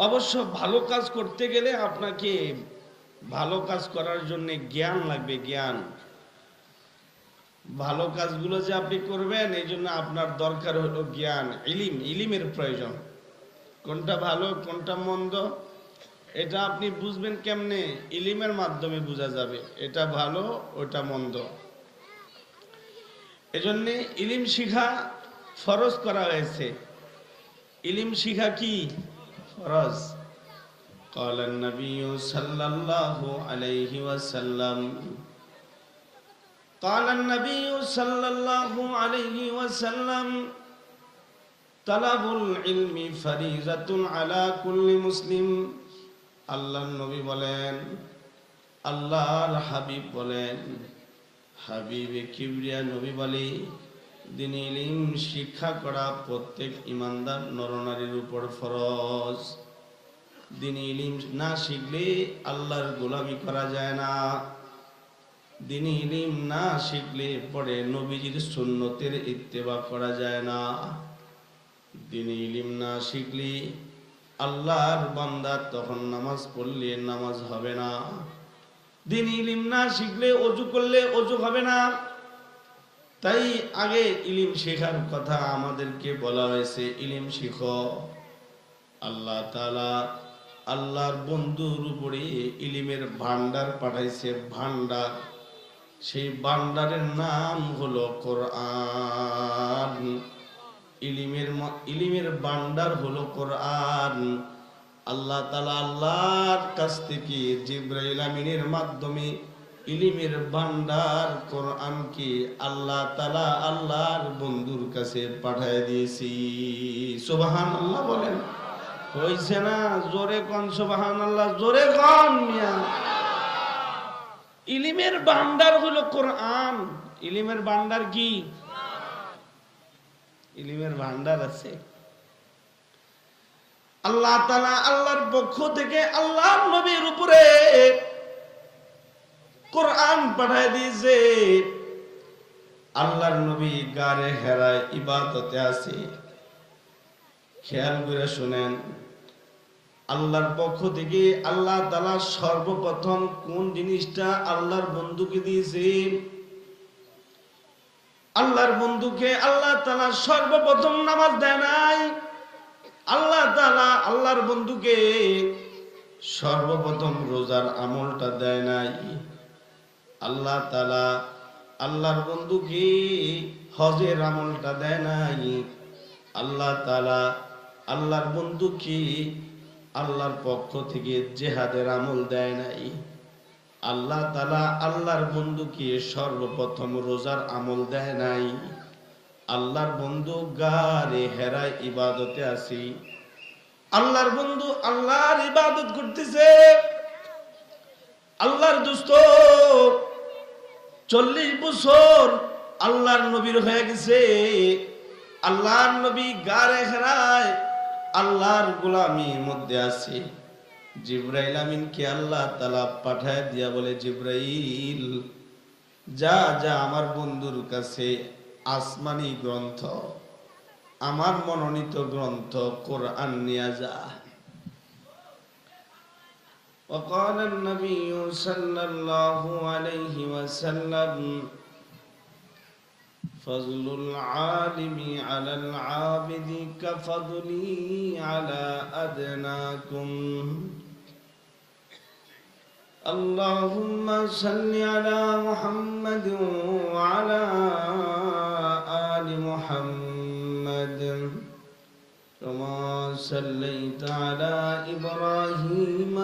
অবশ্য ভালো কাজ করতে গেলে আপনাকে ভালো কাজ করার জন্য জ্ঞান লাগবে, জ্ঞান। ভালো কাজগুলো যে আপনি করবেন, এই জন্য আপনার দরকার হলো জ্ঞান, ইলিম, ইলিমের প্রয়োজন। কোনটা ভালো, কোনটা মন্দ, এটা আপনি বুঝবেন কেমনে? ইলিমের মাধ্যমে বোঝা যাবে, এটা ভালো, ওটা মন্দ। এজন্যে ইলিম শিখা ফরজ করা হয়েছে। ইলিম শিখা কি? ফরজ قال النبي صلى الله عليه وسلم قال النبي صلى الله عليه وسلم طلب العلم فريضة على كل مسلم আল্লাহর নবী বলেন আল্লাহর হাবিব বলেন হাবিবে কিবরিয়া নবী বলে দিন ইলিম, শিক্ষা করা প্রত্যেক ইমানদার নরনারীর উপর ফরজ। দিন ইলিম না শিখলে আল্লাহর গোলামি করা যায় না। দিন ইলিম না শিখলে পরে নবীজির সুন্নতের ইত্তেবা করা যায় না। দিন ইলিম না শিখলে আল্লাহর বান্দা তখন নামাজ পড়লে নামাজ হবে না। দিন ইলিম না শিখলে অজু করলে অজু হবে না। তাই আগে ইলিম শেখার কথা আমাদেরকে বলা হয়েছে, ইলিম শিখো। আল্লাহ আল্লাহর বন্ধুর উপরে ইলিমের ভান্ডার পাঠাইছে ভান্ডার সেই ভান্ডারের নাম হলো কোরআন। ইলিমের ইলিমের ভান্ডার হলো কোরআন। আল্লাহ তালা আল্লাহর কাছ থেকে জিব্রাইল আমিনের মাধ্যমে ইলিমের ভান্ডার কোরআনকে আল্লাহ তালা আল্লাহর বন্ধুর কাছে পাঠায় দিয়েছি। সুবাহান আল্লাহ বলেন। হয়েছে না? জোরে কন সুবাহান আল্লাহ জোরে কন মিয়া। ইলিমের ভান্ডার হলো কোরআন। ইলিমের ভান্ডার কি? ইলিমের ভান্ডার আছে। আল্লাহ তালা আল্লাহর পক্ষ থেকে আল্লাহর নবীর উপরে কোরআন পাঠায় দিয়েছে। আল্লাহর নবী গারে হেরায় ইবাদতে আছে। খেয়াল করে শুনেন, আল্লাহর পক্ষ থেকে আল্লাহ তালা সর্বপ্রথম কোন জিনিসটা আল্লাহর বন্ধুকে দিয়েছে? আল্লাহর বন্ধুকে আল্লাহ তালা সর্বপ্রথম নামাজ দেয় নাই। আল্লাহ তালা আল্লাহর বন্ধুকে সর্বপ্রথম রোজার আমলটা দেয় নাই। আল্লাহ তালা আল্লাহর বন্ধু কি? হজের আমলটা দেয় নাই। আল্লাহ তালা আল্লাহর বন্ধু কি? আল্লাহর পক্ষ থেকে জেহাদের আমল দেয় নাই। আল্লাহ তালা আল্লাহর বন্ধুকে সর্বপ্রথম রোজার আমল দেয় নাই। আল্লাহর বন্ধু গারে হেরায় ইবাদতে আসি। আল্লাহর বন্ধু আল্লাহর ইবাদত করতেছে। আল্লাহর দুস্থ চল্লিশ বছর আল্লাহর নবীর হয়ে গেছে। আল্লাহর নবী গারে হেরায় আল্লাহর গোলামির মধ্যে আছে। জিব্রাইল আমিনকে আল্লাহ তালা পাঠায় দিয়া বলে, জিব্রাইল, যা যা আমার বন্ধুর কাছে আসমানি গ্রন্থ, আমার মনোনীত গ্রন্থ কোরআন নিয়ে যা। وقال النبي صلى الله عليه وسلم فضل العالم على العابد كفضلي على أدناكم. اللهم صل على محمد وعلى آل محمد كما صليت على إبراهيم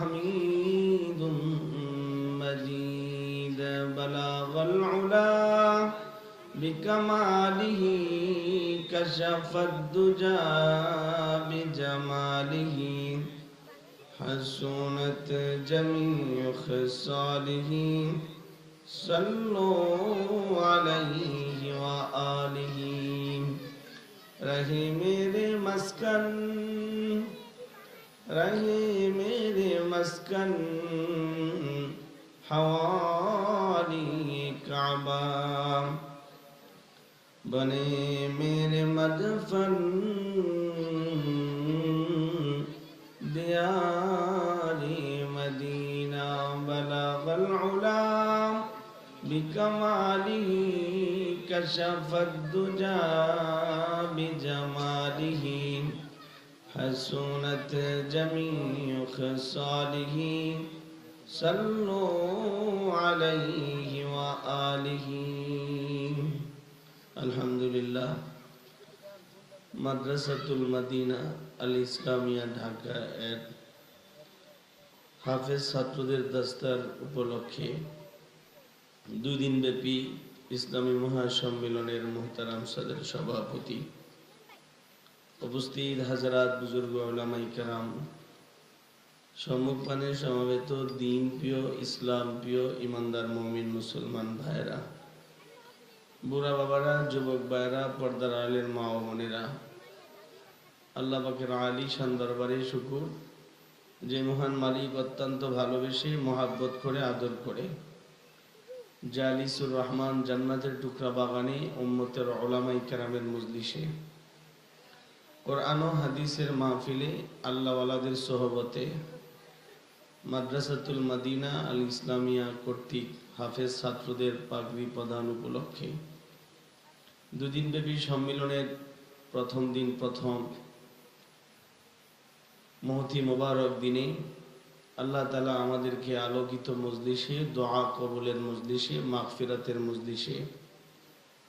حميد مجيد. بلغ العلا بكماله كشف الدجى بجماله. حسنت جميع خصاله. صلوا عليه وآله. مسکن رہی میرے مسكن حوالي كعبة بني مير مدفن ديالي مدينة بلغ العلا بكماله كشف الدجا بجماله حسنت جميع خصاله صلوا عليه وآله الحمد لله মাদ্রাসাতুল মাদিনা আল ইসলামিয়া ঢাকা এর হাফেজ ছাত্রদের দাস্তার উপলক্ষে দুই দিন ব্যাপী ইসলামী মহাসম্মেলনের মোহতারাম সাদের সভাপতি উপস্থিত হাজারাত বুজুর্গ ওলামাই কারাম, সম্মুখপানে সমাবেত দিন প্রিয় ইসলাম প্রিয় ইমানদার মমিন মুসলমান ভাইরা বুড়া বাবারা, যুবক ভাইরা পর্দার আলের মা ও বোনেরা, আল্লাহ পাকের আলী শান দরবারে শুকুর, যে মহান মালিক অত্যন্ত ভালোবেসে মহাব্বত করে, আদর করে জালিসুর রহমান জান্নাতের টুকরা বাগানে উম্মতের ওলামাই কেরামের মজলিসে কোরআন ও হাদিসের মাহফিলে আল্লাহওয়ালাদের সহবতে মাদ্রাসাতুল মাদিনা আল ইসলামিয়া কর্তৃক হাফেজ ছাত্রদের পাগড়ি প্রদান উপলক্ষে দুদিনব্যাপী সম্মেলনের প্রথম দিন প্রথম মহতি মোবারক দিনে আল্লাহ তালা আমাদেরকে আলোকিত মজলিসে, দোয়া কবুলের মজলিসে, মাগফিরাতের মজলিসে,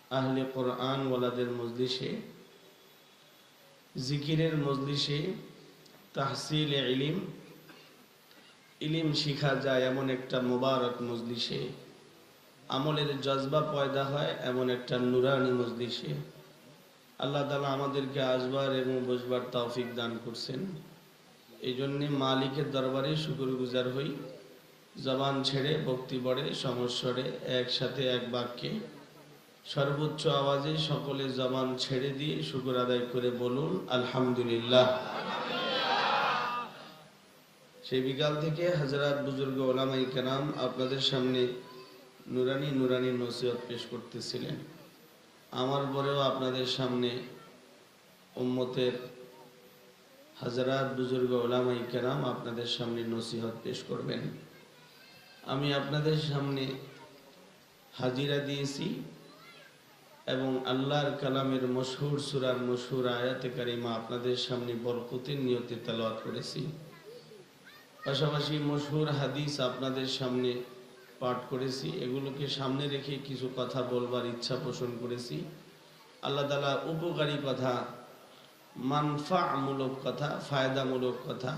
আহলে কোরআন ওয়ালাদের মজলিসে জিকিরের মজলিসে তাহসিল ইলিম ইলিম শিখা যায় এমন একটা মোবারক মজলিসে। আমলের জজবা পয়দা হয় এমন একটা নুরানি মজলিসে। আল্লাহ তালা আমাদেরকে আসবার এবং বসবার তৌফিক দান করছেন। এই জন্যে মালিকের দরবারে শুকুর গুজার হই। জবান ছেড়ে ভক্তি বড়ে সমস্বরে, একসাথে এক বাক্যে সর্বোচ্চ আওয়াজে সকলে জবান ছেড়ে দিয়ে শুকুর আদায় করে বলুন, আলহামদুলিল্লাহ। সেই বিকাল থেকে হাজরাত বুজুর্গ ওলামাই কেরাম আপনাদের সামনে নুরানি নুরানি নসিহত পেশ করতেছিলেন। আমার পরেও আপনাদের সামনে উম্মতের হাজারাত বুজুর্গ ওলামাই কেরাম আপনাদের সামনে নসিহত পেশ করবেন। আমি আপনাদের সামনে হাজিরা দিয়েছি। এবং আল্লাহর কালামের মশহুর সুরার মশহুর আয়াতে কারিমা আপনাদের সামনে বরকতের নিয়তে তেলাওয়াত করেছি। পাশাপাশি মশহুর হাদিস আপনাদের সামনে পাঠ করেছি। এগুলোকে সামনে রেখে কিছু কথা বলবার ইচ্ছা পোষণ করেছি। আল্লাহ তালা উপকারী কথা মানফামূলক কথা, ফায়দামূলক কথা,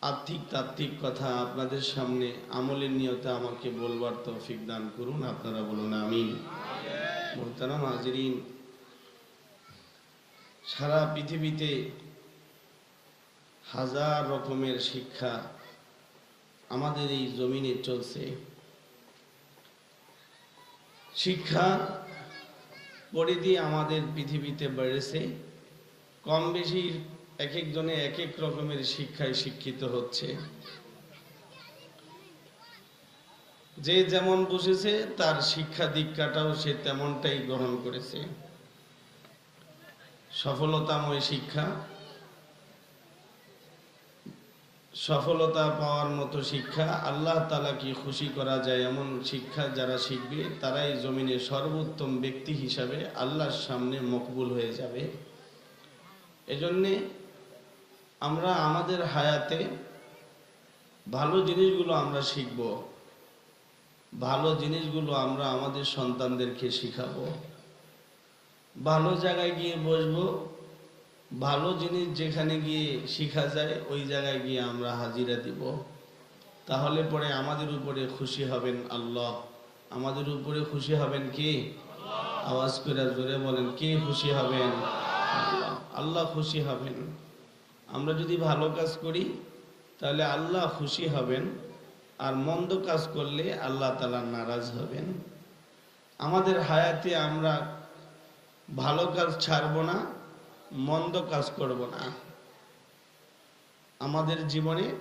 আর্থিক তাত্ত্বিক কথা আপনাদের সামনে আমলের নিয়তে আমাকে বলবার তৌফিক দান করুন। আপনারা বলুন, আমিন। মোহতারাম হাজরিন, সারা পৃথিবীতে হাজার রকমের শিক্ষা আমাদের এই জমিনে চলছে। শিক্ষা পরিধি আমাদের পৃথিবীতে বেড়েছে। কম বেশি এক একজনে এক এক রকমের শিক্ষায় শিক্ষিত হচ্ছে। যে যেমন বুঝেছে, তার শিক্ষা দীক্ষাটাও সে তেমনটাই গ্রহণ করেছে। সফলতাময় শিক্ষা, সফলতা পাওয়ার মতো শিক্ষা, আল্লাহ তালাকে খুশি করা যায় এমন শিক্ষা যারা শিখবে, তারাই জমিনে সর্বোত্তম ব্যক্তি হিসাবে আল্লাহর সামনে মকবুল হয়ে যাবে। এজন্যে আমরা আমাদের হায়াতে ভালো জিনিসগুলো আমরা শিখব। ভালো জিনিসগুলো আমরা আমাদের সন্তানদেরকে শিখাবো। ভালো জায়গায় গিয়ে বসবো। ভালো জিনিস যেখানে গিয়ে শিখা যায়, ওই জায়গায় গিয়ে আমরা হাজিরা দিব। তাহলে পরে আমাদের উপরে খুশি হবেন আল্লাহ। আমাদের উপরে খুশি হবেন কি? আওয়াজ করে জোরে বলেন, কে খুশি হবেন? আল্লাহ। খুশি হবেন। আমরা যদি ভালো কাজ করি, তাহলে আল্লাহ খুশি হবেন। আর মন্দ কাজ করলে আল্লাহ তালা নারাজ হবেন। আমাদের হায়াতে আমরা ভালো কাজ ছাড়বো না, মন্দ কাজ করব না। আমাদের জীবনে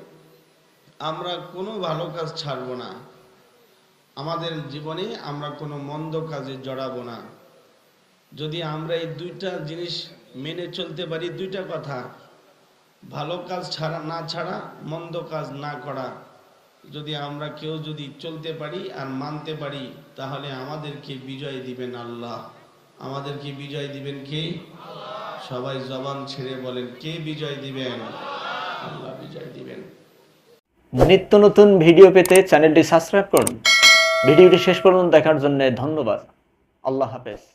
আমরা কোনো ভালো কাজ ছাড়বো না। আমাদের জীবনে আমরা কোনো মন্দ কাজে জড়াবো না। যদি আমরা এই দুইটা জিনিস মেনে চলতে পারি, দুইটা কথা, ভালো কাজ ছাড়া না ছাড়া, মন্দ কাজ না করা যদি আমরা কেউ যদি চলতে পারি আর মানতে পারি, তাহলে আমাদেরকে বিজয় দিবেন আল্লাহ। আমাদেরকে বিজয় দিবেন কে? সবাই জবান ছেড়ে বলেন, কে বিজয় দিবেন? আল্লাহ বিজয় দিবেন। নিত্য নতুন ভিডিও পেতে চ্যানেলটি সাবস্ক্রাইব করুন। ভিডিওটি শেষ পর্যন্ত দেখার জন্য ধন্যবাদ। আল্লাহ হাফেজ।